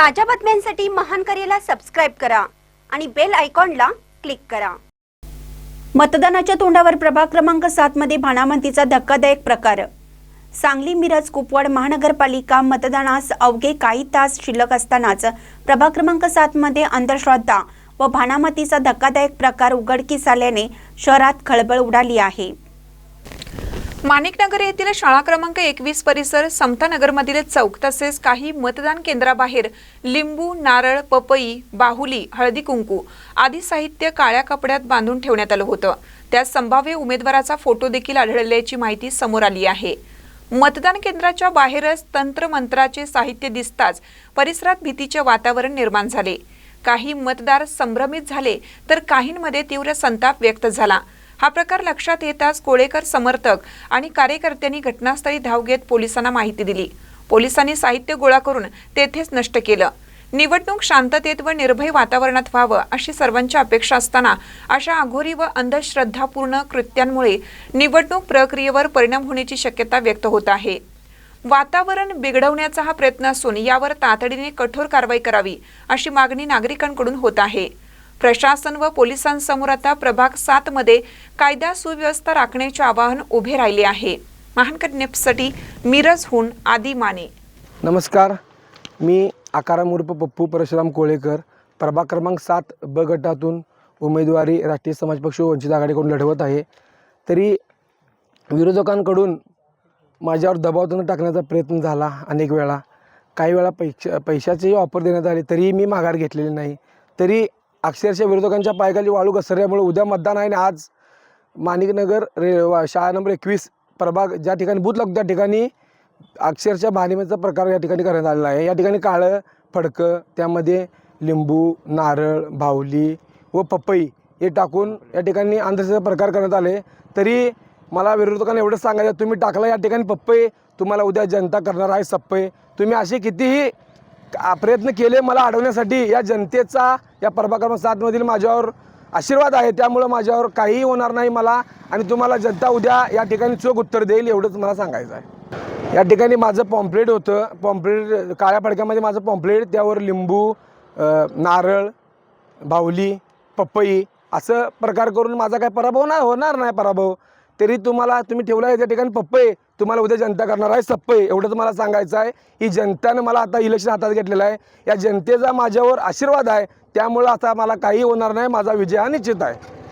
ताज्या बातम्यांसाठी महान करेला सबस्क्राईब करा आणि बेल आयकॉनला क्लिक करा. मतदानाच्या तोंडावर प्रभाग क्रमांक सात मध्ये भाणामतीचा धक्कादायक प्रकार. सांगली मिरज कुपवाड महानगरपालिका मतदानास अवघे काही तास शिल्लक असतानाच प्रभाग क्रमांक सात मध्ये अंधश्रद्धा व भाणामतीचा धक्कादायक प्रकार उघडकीस आल्याने शहरात खळबळ उडाली आहे. माणिकनगर येथील शाळा क्रमांक एकवीस परिसर समतानगरमधील चौक तसेच काही मतदान केंद्राबाहेर लिंबू नारळ पपई बाहुली हळदी कुंकू आदी साहित्य काळ्या कपड्यात बांधून ठेवण्यात आलं होतं. त्यात संभाव्य उमेदवाराचा फोटो देखील आढळल्याची माहिती समोर आली आहे. मतदान केंद्राच्या बाहेरच तंत्रमंत्राचे साहित्य दिसताच परिसरात भीतीचे वातावरण निर्माण झाले. काही मतदार संभ्रमित झाले तर काहींमध्ये तीव्र संताप व्यक्त झाला. हा प्रकार लक्षात येताच कोळेकर समर्थक आणि कार्यकर्त्यांनी घटनास्थळी धाव घेत पोलिसांना माहिती दिली. पोलिसांनी साहित्य गोळा करून तेथेच नष्ट केलं. निवडणूक शांततेत व निर्भय वातावरणात व्हावं अशी सर्वांची अपेक्षा असताना अशा अघोरी व अंधश्रद्धापूर्ण कृत्यांमुळे निवडणूक प्रक्रियेवर परिणाम होण्याची शक्यता व्यक्त होत आहे. वातावरण बिघडवण्याचा हा प्रयत्न असून यावर तातडीने कठोर कारवाई करावी अशी मागणी नागरिकांकडून होत आहे. प्रशासन व पोलिसांसमोर आता प्रभाग सात मध्ये कायदा सुव्यवस्था राखण्याचे आवाहन उभे राहिले आहे. महानकर नेपसाठी मिरजहून आदी माने. नमस्कार. मी आकाराम उर्फ पप्पू परशुराम कोळेकर प्रभाग क्रमांक सात ब गटातून उमेदवारी राष्ट्रीय समाज पक्ष वंचित आघाडीकडून लढवत आहे. तरी विरोधकांकडून माझ्यावर दबाव त्यांना टाकण्याचा प्रयत्न झाला अनेक वेळा. काही वेळा पैशा पैशाचेही ऑफर देण्यात आले तरीही मी माघार घेतलेली नाही. तरी अक्षरशः विरोधकांच्या पायखाली वाळू घसरल्यामुळे उद्या मतदान आहे आणि आज माणिकनगर रे वा- शाळा नंबर एकवीस प्रभाग ज्या ठिकाणी बूथ लागतो त्या ठिकाणी अक्षरशः भानिमेचा प्रकार या ठिकाणी करण्यात आलेला आहे. या ठिकाणी काळं फडकं त्यामध्ये लिंबू नारळ बाहुली व पपई हे टाकून या ठिकाणी अंधश्रद्धेचा प्रकार करण्यात आले. तरी मला विरोधकांना एवढंच सांगायचं तुम्ही टाकला या ठिकाणी पप्पई तुम्हाला उद्या जनता करणार आहे सप्पई. तुम्ही असे कितीही प्रयत्न केले मला अडवण्यासाठी या जनतेचा या प्रभाग क्रमांक सातमधील माझ्यावर आशीर्वाद आहे. त्यामुळं माझ्यावर काहीही होणार नाही मला आणि तुम्हाला जनता उद्या या ठिकाणी चोख उत्तर देईल एवढंच मला सांगायचं आहे. या ठिकाणी माझं पॉम्प्लेट होतं. पॉम्प्लेट काळ्या फडक्यामध्ये माझं पॉम्पलेट त्यावर लिंबू नारळ बाहुली पपई असं प्रकार करून माझा काय पराभव नाही होणार नाही पराभव. तरी तुम्हाला तुम्ही ठेवला आहे त्या ठिकाणी पप्पई तुम्हाला उद्या जनता करणार आहे सप्पई एवढंच मला सांगायचं आहे. ही जनतानं मला आता इलेक्शन हातात घेतलेलं आहे. या जनतेचा माझ्यावर आशीर्वाद आहे. त्यामुळं आता मला काही होणार नाही माझा विजय हा निश्चित आहे.